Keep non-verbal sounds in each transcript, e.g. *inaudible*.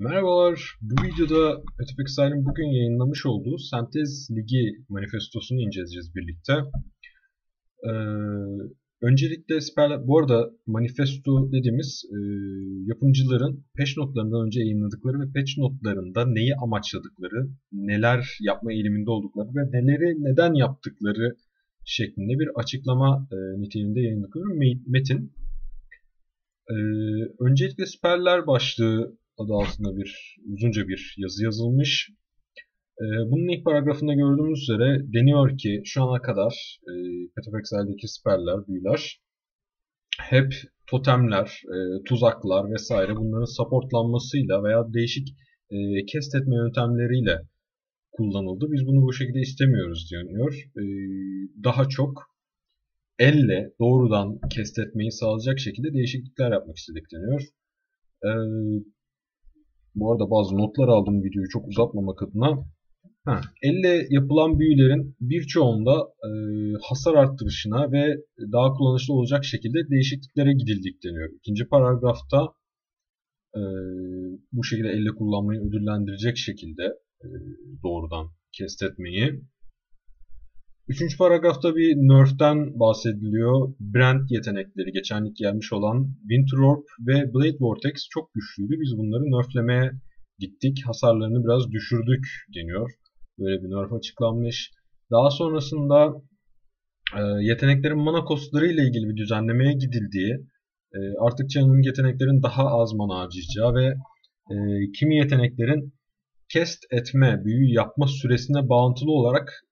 Merhabalar, bu videoda Petapexil'in bugün yayınlamış olduğu Sentez Ligi manifestosunu inceleyeceğiz birlikte. Ee, öncelikle Sperler, bu arada manifesto dediğimiz e, yapımcıların patch notlarından önce yayınladıkları ve patch notlarında neyi amaçladıkları, neler yapma eğiliminde oldukları ve neleri neden yaptıkları şeklinde bir açıklama e, niteliğinde yayınladıkları metin. Ee, öncelikle siperler başlığı adı altında bir uzunca bir yazı yazılmış. Ee, bunun ilk paragrafında gördüğümüz üzere deniyor ki şu ana kadar e, Petapexel'deki siperler, büyüler hep totemler, e, tuzaklar vesaire bunların supportlanmasıyla veya değişik e, kest etme yöntemleriyle kullanıldı. Biz bunu bu şekilde istemiyoruz deniyor. E, daha çok elle doğrudan kestetmeyi sağlayacak şekilde değişiklikler yapmak istedik deniyor. Bu arada bazı notlar aldım videoyu çok uzatmamak adına. Ha, elle yapılan büyülerin birçoğunda e, hasar arttırışına ve daha kullanışlı olacak şekilde değişikliklere gidildik deniyor. İkinci paragrafta e, bu şekilde elle kullanmayı ödüllendirecek şekilde e, doğrudan kestetmeyi Üçüncü paragrafta bir nerf'ten bahsediliyor. Brand yetenekleri geçenlik gelmiş olan Winter Orb ve Blade Vortex çok güçlüydü. Biz bunları nerflemeye gittik. Hasarlarını biraz düşürdük deniyor. Böyle bir nerf açıklanmış. Daha sonrasında e, yeteneklerin mana kostları ile ilgili bir düzenlemeye gidildiği, e, artık canının yeteneklerin daha az mana harcayacağı ve e, kimi yeteneklerin cast etme, büyü yapma süresine bağıntılı olarak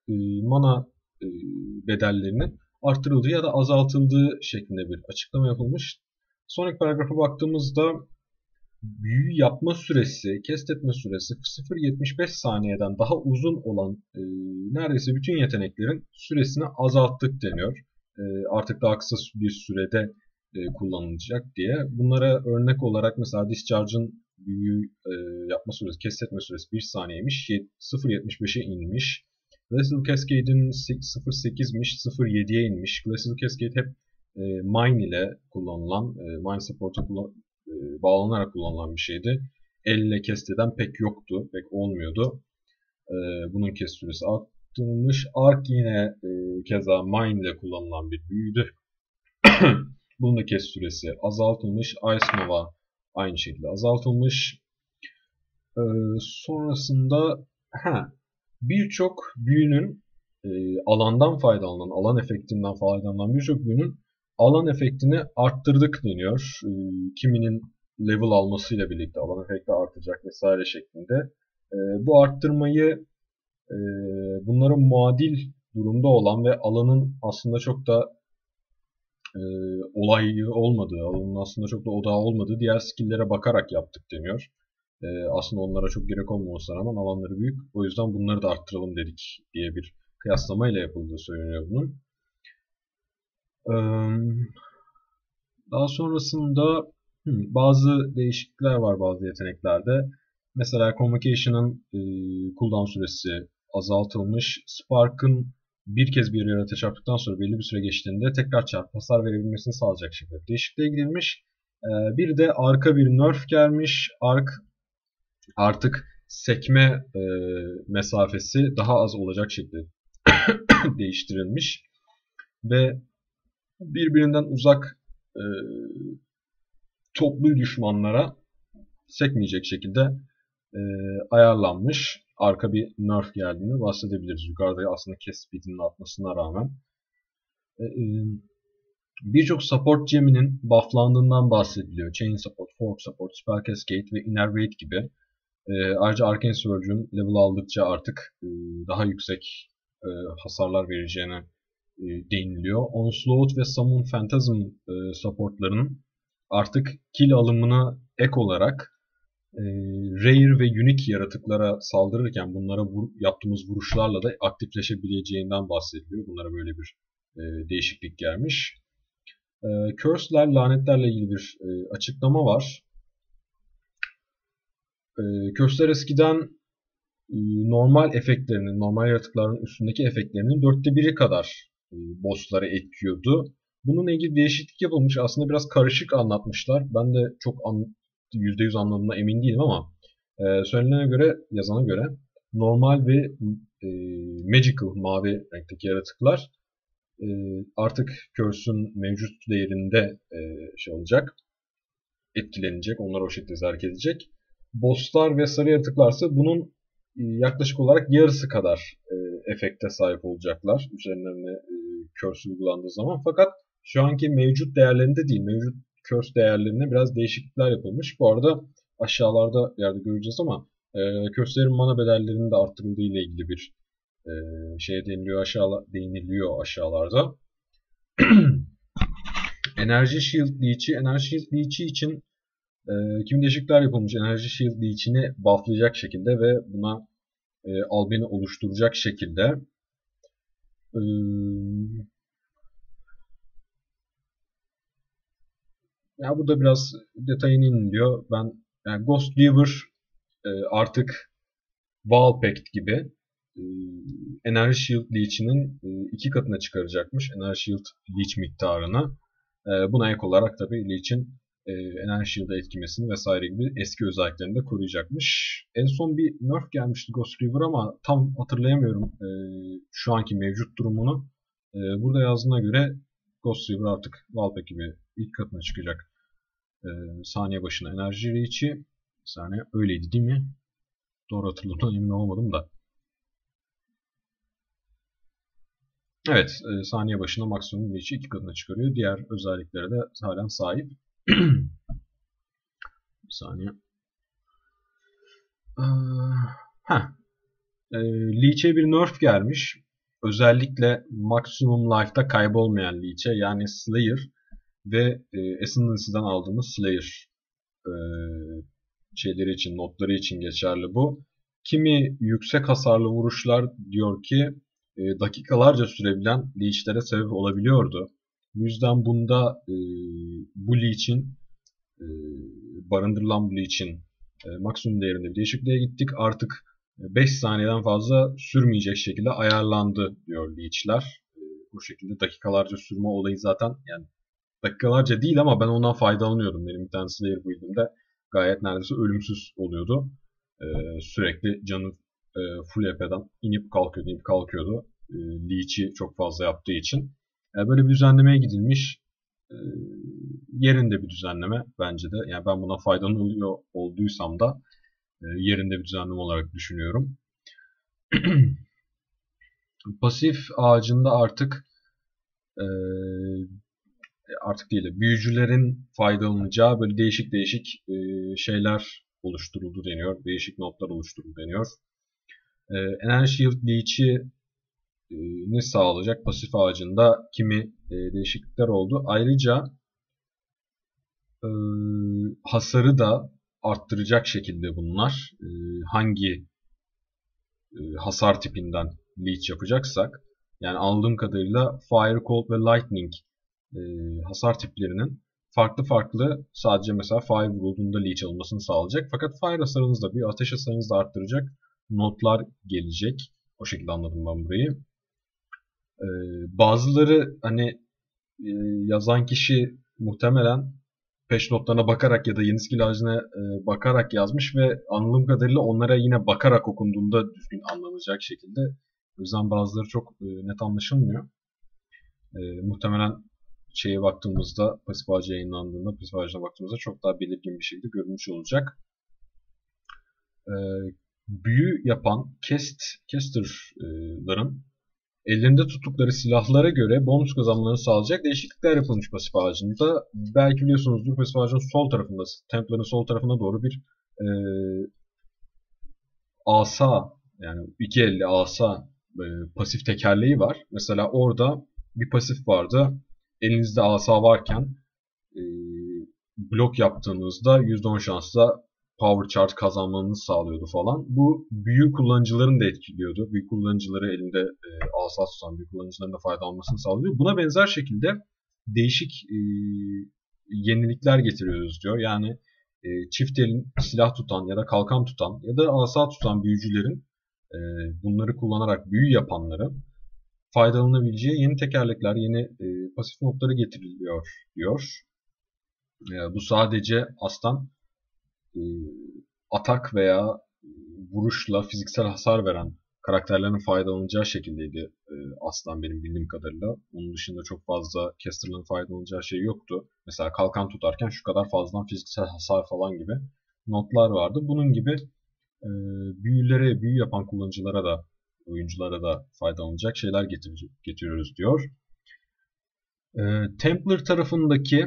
mana bedellerinin arttırıldığı ya da azaltıldığı şeklinde bir açıklama yapılmış. Sonraki paragrafa baktığımızda büyü yapma süresi, kest etme süresi 0.75 saniyeden daha uzun olan e, neredeyse bütün yeteneklerin süresini azalttık deniyor. E, artık daha kısa bir sürede e, kullanılacak diye. Bunlara örnek olarak mesela Discharge'ın büyü e, yapma süresi, kest etme süresi 1 saniyeymiş. 0.75'e inmiş. Glacial Cascade'in 0.8'miş, 0.7'ye inmiş. Glacial Cascade hep e, Mine ile kullanılan, e, Mine Support'a kullan, e, bağlanarak kullanılan bir şeydi. Elle kesteden pek yoktu, pek olmuyordu. E, bunun kes süresi arttırılmış. Ark yine e, keza Mine ile kullanılan bir büyüdü. *coughs* bunun da kes süresi azaltılmış. Ice Nova aynı şekilde azaltılmış. E, sonrasında ha, birçok büyünün e, alandan faydalanan, alan efektinden faydalanan birçok büyünün alan efektini arttırdık deniyor. E, kiminin level almasıyla birlikte alan efekti artacak vesaire şeklinde. E, bu arttırmayı e, bunların muadil durumda olan ve alanın aslında çok da e, olayı olmadığı, alanın aslında çok da odağı olmadığı diğer skill'lere bakarak yaptık deniyor. E, aslında onlara çok gerek olmamasına rağmen alanları büyük. O yüzden bunları da arttıralım dedik diye bir kıyaslamayla yapıldığı söyleniyor bunun. E, daha sonrasında bazı değişiklikler var bazı yeteneklerde. Mesela Convocation'ın e, cooldown süresi azaltılmış. Spark'ın bir kez bir yaratığa çarptıktan sonra belli bir süre geçtiğinde tekrar çarp hasar verebilmesini sağlayacak şekilde değişikliğe gidilmiş. Bir de arka bir nerf gelmiş. Ark artık sekme e, mesafesi daha az olacak şekilde *coughs* değiştirilmiş ve birbirinden uzak e, toplu düşmanlara sekmeyecek şekilde e, ayarlanmış. Arka bir nerf geldiğini bahsedebiliriz. Yukarıda aslında kes speedinin artmasına rağmen. E, e, Birçok support geminin bufflandığından bahsediliyor. Chain support, fork support, spell cascade ve innervate gibi. E, ayrıca Arcane Surge'un level aldıkça artık e, daha yüksek e, hasarlar vereceğine e, değiniliyor. Onslaught ve Summon Phantasm e, supportlarının artık kill alımına ek olarak e, rare ve unique yaratıklara saldırırken bunlara vur, yaptığımız vuruşlarla da aktifleşebileceğinden bahsediliyor. Bunlara böyle bir e, değişiklik gelmiş. E, curse'ler, lanetlerle ilgili bir e, açıklama var. E, Köster eskiden e, normal efektlerinin, normal yaratıkların üstündeki efektlerinin dörtte biri kadar e, bossları etkiyordu. Bununla ilgili değişiklik yapılmış. Aslında biraz karışık anlatmışlar. Ben de çok an, %100 anladığına emin değilim ama E, söylenene göre, yazana göre normal ve e, magical mavi renkteki yaratıklar e, artık Curse'ün mevcut değerinde e, şey olacak. Etkilenecek. Onlar o şekilde hareket edecek. Bosslar ve sarı yaratıklarsa bunun e, yaklaşık olarak yarısı kadar e, efekte sahip olacaklar. Üzerlerine e, Curse uygulandığı zaman. Fakat şu anki mevcut değerlerinde değil. Mevcut Curse değerlerine biraz değişiklikler yapılmış. Bu arada aşağılarda yerde göreceğiz ama e, Curse'lerin mana bedellerinin de arttırıldığı ile ilgili bir e, şeye değiniliyor, aşağıla, değiniliyor aşağılarda. *clears throat* Enerji Shield Leech'i, Enerji Shield Leech'i için e, kimi değişiklikler yapılmış. Enerji Shield Leech'ini bufflayacak şekilde ve buna e, albeni oluşturacak şekilde e, ya burada biraz detayını iniliyor. Ben yani Ghost Weaver e, artık Wall Pact gibi e, Enerji Shield Leech'inin e, iki katına çıkaracakmış. Enerji Shield Leech miktarını. E, buna ek olarak tabi Leech'in e, Enerji Shield'a etkimesini vesaire gibi eski özelliklerini de koruyacakmış. En son bir nerf gelmişti Ghost River ama tam hatırlayamıyorum e, şu anki mevcut durumunu. E, burada yazdığına göre Ghost River artık Valpek gibi ilk katına çıkacak. E, saniye başına enerji reach'i saniye öyleydi değil mi? Doğru hatırladığımdan emin olmadım da. Evet, e, saniye başına maksimum reach'i iki katına çıkarıyor. Diğer özelliklere de halen sahip. *clears throat* bir saniye. Ha. E, Leech'e bir nerf gelmiş. Özellikle maksimum life'da kaybolmayan Leech'e yani Slayer ve e, Ascendancy'den aldığımız Slayer e, şeyleri için, notları için geçerli bu. Kimi yüksek hasarlı vuruşlar diyor ki e, dakikalarca sürebilen leechlere sebep olabiliyordu. Bu yüzden bunda e, bu leech'in e, barındırılan bu leech'in e, maksimum değerinde bir değişikliğe gittik. Artık 5 saniyeden fazla sürmeyecek şekilde ayarlandı diyor leech'ler. E, bu şekilde dakikalarca sürme olayı zaten yani dakikalarca değil ama ben ondan faydalanıyordum. Benim bir tane Slayer build'imde gayet neredeyse ölümsüz oluyordu. E, sürekli canı e, full HP'den inip kalkıyordu, inip kalkıyordu. E, Leech'i çok fazla yaptığı için. Yani böyle bir düzenlemeye gidilmiş. E, yerinde bir düzenleme bence de. Yani ben buna faydalanıyor olduysam da e, yerinde bir düzenleme olarak düşünüyorum. *clears throat* Pasif ağacında artık e, artık değil de büyücülerin faydalanacağı böyle değişik değişik şeyler oluşturuldu deniyor. Değişik notlar oluşturuldu deniyor. E, Energy Shield Leech'i ne sağlayacak pasif ağacında kimi değişiklikler oldu. Ayrıca hasarı da arttıracak şekilde bunlar. Hangi hasar tipinden leech yapacaksak yani aldığım kadarıyla Fire, Cold ve Lightning hasar tiplerinin farklı farklı sadece mesela Fire vurulduğunda leech alınmasını sağlayacak. Fakat Fire hasarınız da bir ateş hasarınızı da arttıracak notlar gelecek. O şekilde anladım ben burayı. Ee, bazıları hani e, yazan kişi muhtemelen peş notlarına bakarak ya da yeni skill ağacına e, bakarak yazmış ve anladığım kadarıyla onlara yine bakarak okunduğunda düzgün anlanacak şekilde. O yüzden bazıları çok e, net anlaşılmıyor. E, muhtemelen şeye baktığımızda, pasif ağacı yayınlandığında pasif ağacına baktığımızda çok daha belirgin bir şekilde görünmüş olacak. E, büyü yapan cast, caster'ların ellerinde tuttukları silahlara göre bonus kazanmalarını sağlayacak değişiklikler yapılmış pasif ağacında. Belki biliyorsunuzdur pasif ağacın sol tarafında, Templar'ın sol tarafına doğru bir e, asa yani iki elli asa e, pasif tekerleği var. Mesela orada bir pasif vardı. Elinizde asa varken e, blok yaptığınızda %10 şansla power charge kazanmanızı sağlıyordu falan. Bu büyük kullanıcıların da etkiliyordu. Büyük kullanıcıları elinde e, asa tutan büyük kullanıcıların da fayda almasını sağlıyor. Buna benzer şekilde değişik e, yenilikler getiriyoruz diyor. Yani e, çift elin silah tutan ya da kalkan tutan ya da asa tutan büyücülerin e, bunları kullanarak büyü yapanları faydalanabileceği yeni tekerlekler, yeni e, pasif notları getiriliyor diyor. E, bu sadece aslan atak veya vuruşla fiziksel hasar veren karakterlerin faydalanacağı şekildeydi e, Aslan benim bildiğim kadarıyla. Onun dışında çok fazla Caster'ların faydalanacağı şey yoktu. Mesela kalkan tutarken şu kadar fazladan fiziksel hasar falan gibi notlar vardı. Bunun gibi e, büyülere, büyü yapan kullanıcılara da oyunculara da faydalanacak şeyler getir getiriyoruz diyor. E, Templar tarafındaki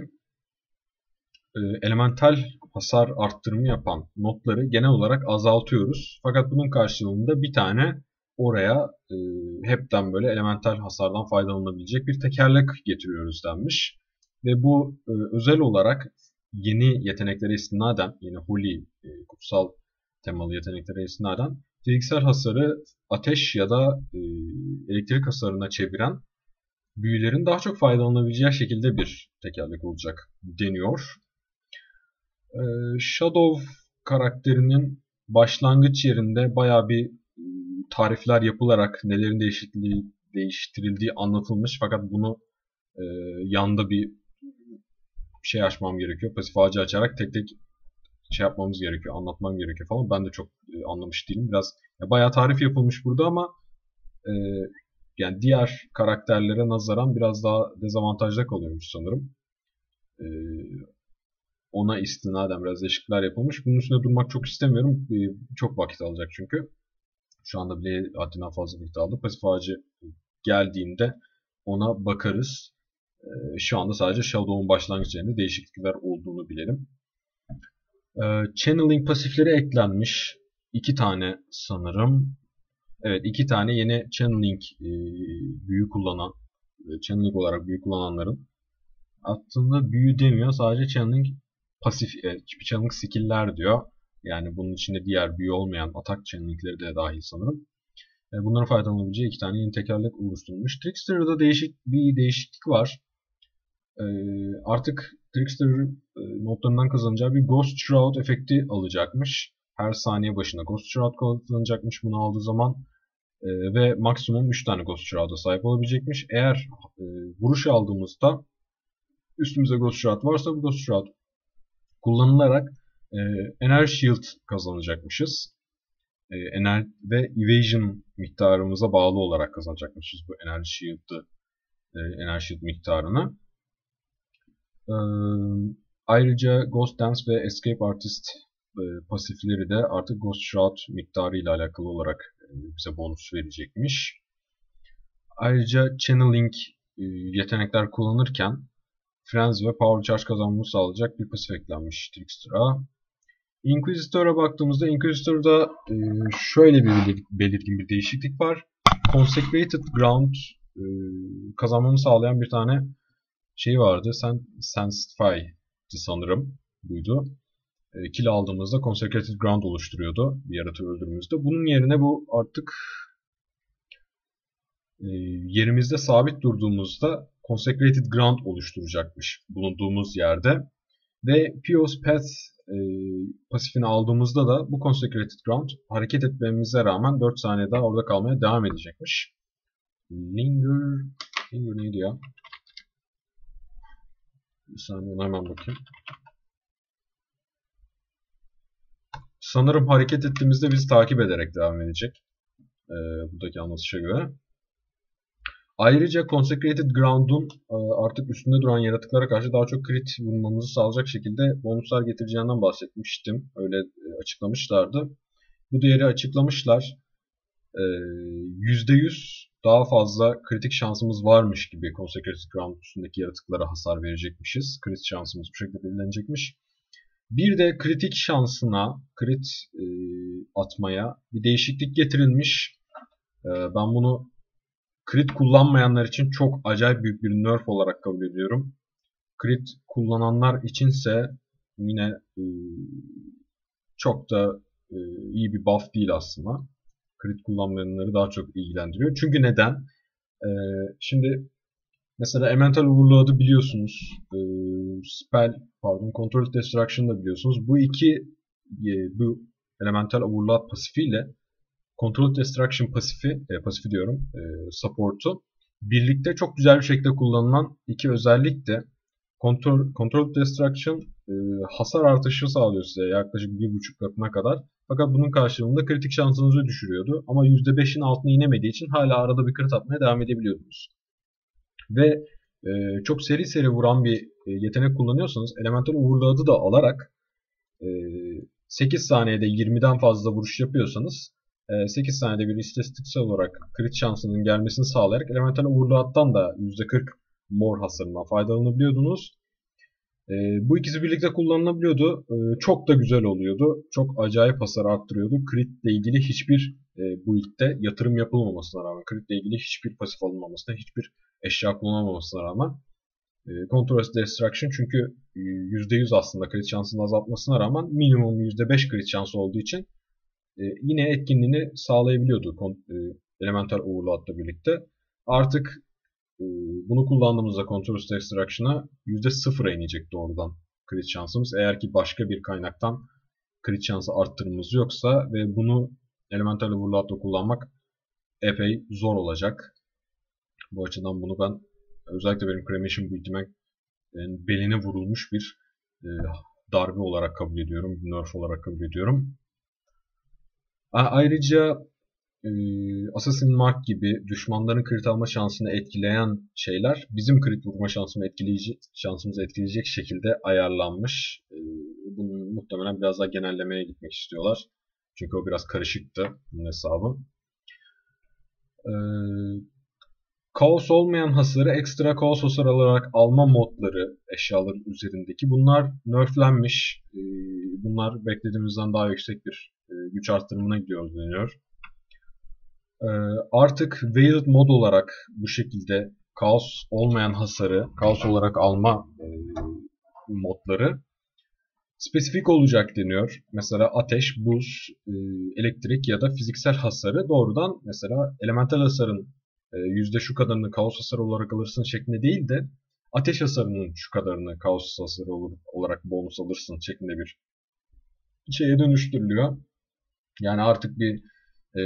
e, elemental hasar arttırımı yapan notları genel olarak azaltıyoruz. Fakat bunun karşılığında bir tane oraya e, hepten böyle elemental hasardan faydalanabilecek bir tekerlek getiriyoruz denmiş. Ve bu e, özel olarak yeni yeteneklere istinaden, yeni holy, e, kutsal temalı yeteneklere istinaden fiziksel hasarı ateş ya da e, elektrik hasarına çeviren büyülerin daha çok faydalanabileceği şekilde bir tekerlek olacak deniyor. E, Shadow karakterinin başlangıç yerinde baya bir e, tarifler yapılarak nelerin değişikliği, değiştirildiği anlatılmış fakat bunu e, yanda bir şey açmam gerekiyor. Pasif ağacı açarak tek tek şey yapmamız gerekiyor, anlatmam gerekiyor falan. Ben de çok e, anlamış değilim. Biraz ya bayağı tarif yapılmış burada ama e, yani diğer karakterlere nazaran biraz daha dezavantajda kalıyormuş sanırım. E, ona istinaden biraz değişiklikler yapılmış. Bunun üstünde durmak çok istemiyorum. E, çok vakit alacak çünkü. Şu anda bile haddinden fazla vakit aldı. Pasif ağacı geldiğinde ona bakarız. E, şu anda sadece Shadow'un başlangıç değişiklikler olduğunu bilelim. E, channeling pasifleri eklenmiş. İki tane sanırım. Evet iki tane yeni channeling e, büyü kullanan, e, channeling olarak büyü kullananların aslında büyü demiyor. Sadece channeling pasif, e, channeling skill'ler diyor. Yani bunun içinde diğer büyü olmayan atak channeling'leri de dahil sanırım. E, bunların faydalanabileceği iki tane yeni tekerlek oluşturulmuş. Trickster'da değişik bir değişiklik var. E, artık Trickster e, notlarından kazanacağı bir Ghost Shroud efekti alacakmış. Her saniye başına Ghost Shroud kazanacakmış bunu aldığı zaman. E, ve maksimum 3 tane Ghost Shroud'a sahip olabilecekmiş. Eğer e, vuruş aldığımızda üstümüzde Ghost Shroud varsa bu Ghost Shroud kullanılarak e, Energy Shield kazanacakmışız. E, ener ve Evasion miktarımıza bağlı olarak kazanacakmışız bu Energy Shield'ı e, Energy Shield miktarını. E, ayrıca Ghost Dance ve Escape Artist e, pasifleri de artık Ghost Shroud miktarı ile alakalı olarak e, bize bonus verecekmiş. Ayrıca Channeling e, yetenekler kullanırken Friends ve Power Charge kazanmamı sağlayacak bir pasif eklenmiş Trickster'a. Inquisitor'a baktığımızda Inquisitor'da e, şöyle bir belirgin bir değişiklik var. Consecrated Ground e, kazanmamı sağlayan bir tane şey vardı. Sen Sensify sanırım buydu. E, kill aldığımızda Consecrated Ground oluşturuyordu bir yaratığı öldürdüğümüzde. Bunun yerine bu artık e, yerimizde sabit durduğumuzda Consecrated Ground oluşturacakmış bulunduğumuz yerde. Ve Pios Path e, pasifini aldığımızda da bu Consecrated Ground hareket etmemize rağmen 4 saniye daha orada kalmaya devam edecekmiş. Linger, Linger neydi ya? Bir saniye ona hemen bakayım. Sanırım hareket ettiğimizde bizi takip ederek devam edecek. Ee, buradaki anlatışa göre. Ayrıca Consecrated Ground'un e, artık üstünde duran yaratıklara karşı daha çok crit vurmamızı sağlayacak şekilde bonuslar getireceğinden bahsetmiştim. Öyle e, açıklamışlardı. Bu değeri açıklamışlar. %100 e, daha fazla kritik şansımız varmış gibi Consecrated Ground üstündeki yaratıklara hasar verecekmişiz. Crit şansımız bu şekilde belirlenecekmiş. Bir de kritik şansına, crit atmaya bir değişiklik getirilmiş. ben bunu Crit kullanmayanlar için çok acayip büyük bir nerf olarak kabul ediyorum. Crit kullananlar içinse yine e, çok da e, iyi bir buff değil aslında. Crit kullanmayanları daha çok ilgilendiriyor. Çünkü neden? E, şimdi mesela Elemental Overload'u biliyorsunuz. E, spell, pardon, Control Destruction'ı da biliyorsunuz. Bu iki e, bu Elemental Overload pasifiyle Control Destruction pasifi, e, pasifi diyorum, e, support'u birlikte çok güzel bir şekilde kullanılan iki özellik de Control, Control Destruction e, hasar artışı sağlıyor size yaklaşık bir buçuk katına kadar. Fakat bunun karşılığında kritik şansınızı düşürüyordu. Ama %5'in altına inemediği için hala arada bir crit atmaya devam edebiliyordunuz. Ve e, çok seri seri vuran bir e, yetenek kullanıyorsanız Elemental Overload'u da alarak e, 8 saniyede 20'den fazla vuruş yapıyorsanız 8 saniyede bir istatistiksel olarak crit şansının gelmesini sağlayarak Elemental Overload'dan da %40 mor hasarından faydalanabiliyordunuz. E, bu ikisi birlikte kullanılabiliyordu. E, çok da güzel oluyordu. Çok acayip hasar arttırıyordu. Crit ile ilgili hiçbir e, build'de yatırım yapılmamasına rağmen, crit ile ilgili hiçbir pasif alınmamasına, hiçbir eşya kullanılmamasına rağmen e, Contrast Destruction çünkü e, %100 aslında crit şansını azaltmasına rağmen minimum %5 crit şansı olduğu için yine etkinliğini sağlayabiliyordu e, Elemental Overload'la birlikte. Artık bunu kullandığımızda Control Extraction'a %0'a inecek doğrudan crit şansımız. Eğer ki başka bir kaynaktan crit şansı arttırmamız yoksa ve bunu Elemental Overload'da kullanmak epey zor olacak. Bu açıdan bunu ben özellikle benim Cremation build'ime yani beline vurulmuş bir darbe olarak kabul ediyorum. Nerf olarak kabul ediyorum. Ayrıca e, Mark gibi düşmanların crit alma şansını etkileyen şeyler bizim crit vurma şansımı etkileyici, şansımızı etkileyecek şekilde ayarlanmış. E, bunun muhtemelen biraz daha genellemeye gitmek istiyorlar. Çünkü o biraz karışıktı bunun hesabı. E, kaos olmayan hasarı ekstra kaos hasar olarak alma modları eşyaların üzerindeki bunlar nerflenmiş. E, bunlar beklediğimizden daha yüksek bir güç arttırımına gidiyor deniyor. Ee, artık Veiled mod olarak bu şekilde kaos olmayan hasarı kaos olarak alma e, modları spesifik olacak deniyor. Mesela ateş, buz, e, elektrik ya da fiziksel hasarı doğrudan mesela elemental hasarın e, yüzde şu kadarını kaos hasarı olarak alırsın şeklinde değil de ateş hasarının şu kadarını kaos hasarı olarak bonus alırsın şeklinde bir şeye dönüştürülüyor. Yani artık bir e,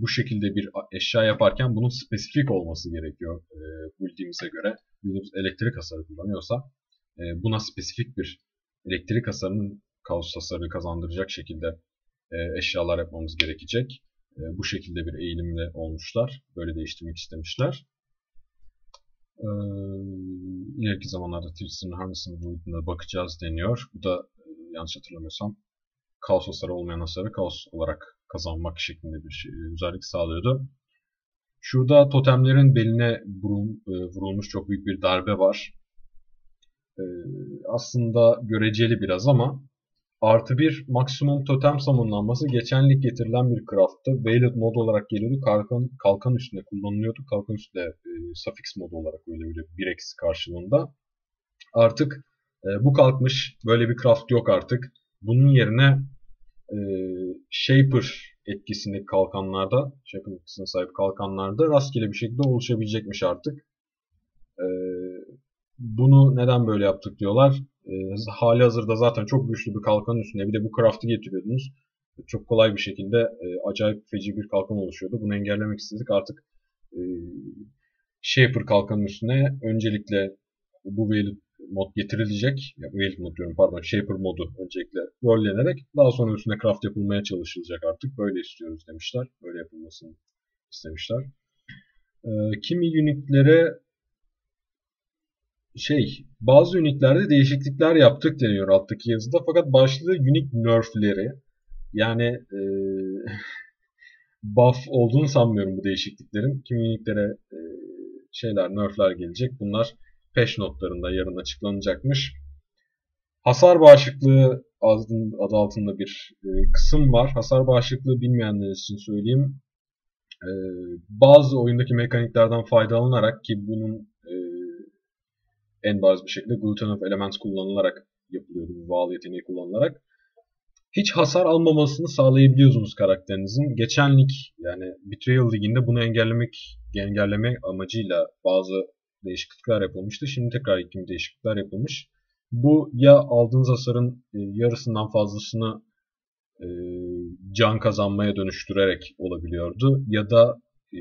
bu şekilde bir eşya yaparken bunun spesifik olması gerekiyor e, build'imize göre. Build'imiz elektrik hasarı kullanıyorsa e, buna spesifik bir elektrik hasarının kaos hasarı kazandıracak şekilde e, eşyalar yapmamız gerekecek. E, bu şekilde bir eğilimle olmuşlar. Böyle değiştirmek istemişler. E, ileriki zamanlarda Twister'ın Harness'ın boyutuna bakacağız deniyor. Bu da e, yanlış hatırlamıyorsam kaos hasarı olmayan hasarı kaos olarak kazanmak şeklinde bir şey, özellik sağlıyordu. Şurada totemlerin beline e, vurulmuş çok büyük bir darbe var. E, aslında göreceli biraz ama artı bir maksimum totem samunlanması geçen lig getirilen bir craft'tı. Veiled mod olarak geliyordu. Kalkan, kalkan üstünde kullanılıyordu. Kalkan üstünde e, suffix modu olarak öyle bir 1 eksi karşılığında. Artık e, bu kalkmış. Böyle bir craft yok artık. Bunun yerine e, Shaper etkisindeki kalkanlarda, Shaper etkisine sahip kalkanlarda rastgele bir şekilde oluşabilecekmiş artık. E, bunu neden böyle yaptık diyorlar. E, hali hazırda zaten çok güçlü bir kalkanın üstüne bir de bu craft'ı getiriyordunuz. Çok kolay bir şekilde e, acayip feci bir kalkan oluşuyordu. Bunu engellemek istedik. Artık e, Shaper kalkanın üstüne öncelikle bu Veiled mod getirilecek. Ya, Whale mod diyorum pardon. Shaper modu öncelikle rollenerek daha sonra üstüne craft yapılmaya çalışılacak artık. Böyle istiyoruz demişler. Böyle yapılmasını istemişler. Ee, kimi unitlere şey bazı unitlerde değişiklikler yaptık deniyor alttaki yazıda. Fakat başlığı unique nerfleri yani e, *laughs* buff olduğunu sanmıyorum bu değişikliklerin. Kimi unitlere e, şeyler nerfler gelecek. Bunlar peş notlarında yarın açıklanacakmış. Hasar bağışıklığı adı altında bir e, kısım var. Hasar bağışıklığı bilmeyenler için söyleyeyim. E, bazı oyundaki mekaniklerden faydalanarak ki bunun e, en bariz bir şekilde Gluten of Elements kullanılarak yapılıyordu bu bağlı yeteneği kullanılarak. Hiç hasar almamasını sağlayabiliyorsunuz karakterinizin. Geçen lig yani Betrayal liginde bunu engellemek engelleme amacıyla bazı değişiklikler yapılmıştı. Şimdi tekrar iki değişiklikler yapılmış. Bu ya aldığınız hasarın e, yarısından fazlasını e, can kazanmaya dönüştürerek olabiliyordu. Ya da e,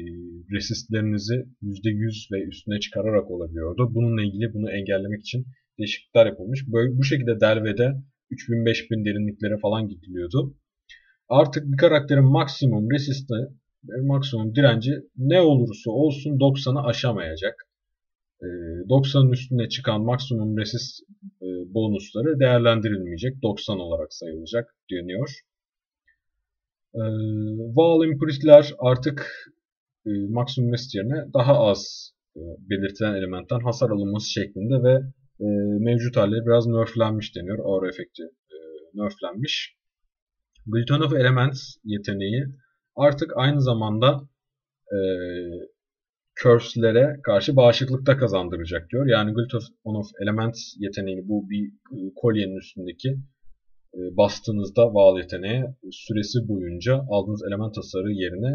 resistlerinizi %100 ve üstüne çıkararak olabiliyordu. Bununla ilgili bunu engellemek için değişiklikler yapılmış. Böyle, bu şekilde Delve'de 3000-5000 derinliklere falan gidiliyordu. Artık bir karakterin maksimum resiste, maksimum direnci ne olursa olsun 90'ı aşamayacak. 90'ın üstüne çıkan maksimum resist bonusları değerlendirilmeyecek. 90 olarak sayılacak deniyor. Val Impulse'ler artık maksimum resist yerine daha az belirtilen elementten hasar alınması şeklinde ve mevcut halleri biraz nerflenmiş deniyor. Aura efekti nerflenmiş. Gluton of Elements yeteneği artık aynı zamanda e, curse'lere karşı bağışıklık da kazandıracak diyor. Yani Gluton of Elements yeteneğini bu bir e, kolyenin üstündeki e, bastığınızda val yeteneği süresi boyunca aldığınız element hasarı yerine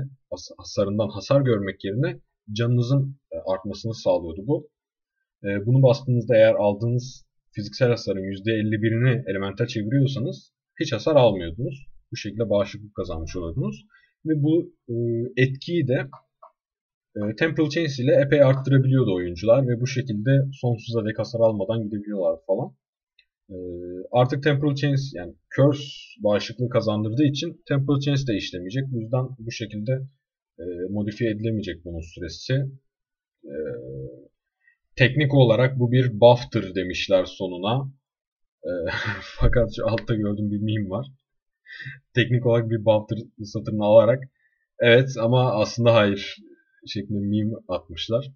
hasarından hasar görmek yerine canınızın e, artmasını sağlıyordu bu. Bunu bastığınızda eğer aldığınız fiziksel hasarın %51'ini elemental çeviriyorsanız hiç hasar almıyordunuz. Bu şekilde bağışıklık kazanmış oluyordunuz. Ve bu etkiyi de e, Temporal Chains ile epey arttırabiliyordu oyuncular ve bu şekilde sonsuza dek hasar almadan gidebiliyorlar falan. E, artık Temporal Chains yani Curse bağışıklığı kazandırdığı için Temporal Chains de işlemeyecek. Bu yüzden bu şekilde e, modifiye edilemeyecek bunun süresi. E, teknik olarak bu bir buff'tır demişler sonuna. *laughs* Fakat şu altta gördüğüm bir meme var teknik olarak bir buff'tır satırını alarak evet ama aslında hayır şeklinde meme atmışlar.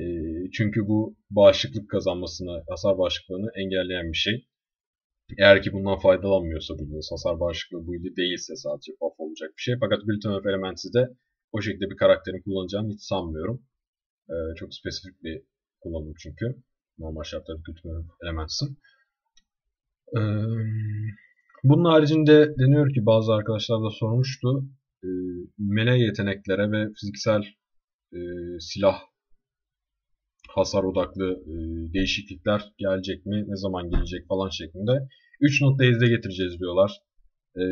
E, çünkü bu bağışıklık kazanmasını, hasar bağışıklığını engelleyen bir şey. Eğer ki bundan faydalanmıyorsa bildiğiniz hasar bağışıklığı bu ili değilse sadece buff olacak bir şey. Fakat Bulletin of Elements'i de o şekilde bir karakterin kullanacağını hiç sanmıyorum. E, çok spesifik bir kullanım çünkü. Normal şartlarda Bulletin of Elements'in. Eee bunun haricinde deniyor ki bazı arkadaşlar da sormuştu. E, melee yeteneklere ve fiziksel e, silah hasar odaklı e, değişiklikler gelecek mi, ne zaman gelecek falan şeklinde. 3 nokta izle getireceğiz diyorlar. E,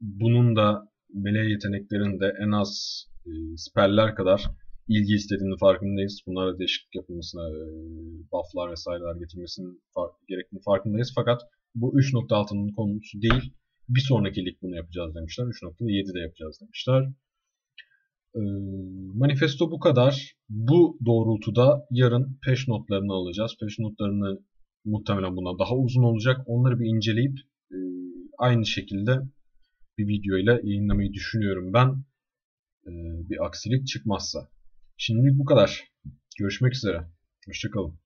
bunun da melee yeteneklerin de en az e, spell'ler kadar ilgi istediğini farkındayız. Bunlara değişiklik yapılmasına, e, buff'lar vesaireler getirmesinin far gerektiğini farkındayız. Fakat bu 3.6'nın konusu değil. Bir sonraki lig bunu yapacağız demişler. 3.7'de yapacağız demişler. Ee, manifesto bu kadar. Bu doğrultuda yarın peş notlarını alacağız. Peş notlarını muhtemelen bundan daha uzun olacak. Onları bir inceleyip e, aynı şekilde bir videoyla yayınlamayı düşünüyorum ben. E, bir aksilik çıkmazsa. Şimdilik bu kadar. Görüşmek üzere. Hoşçakalın.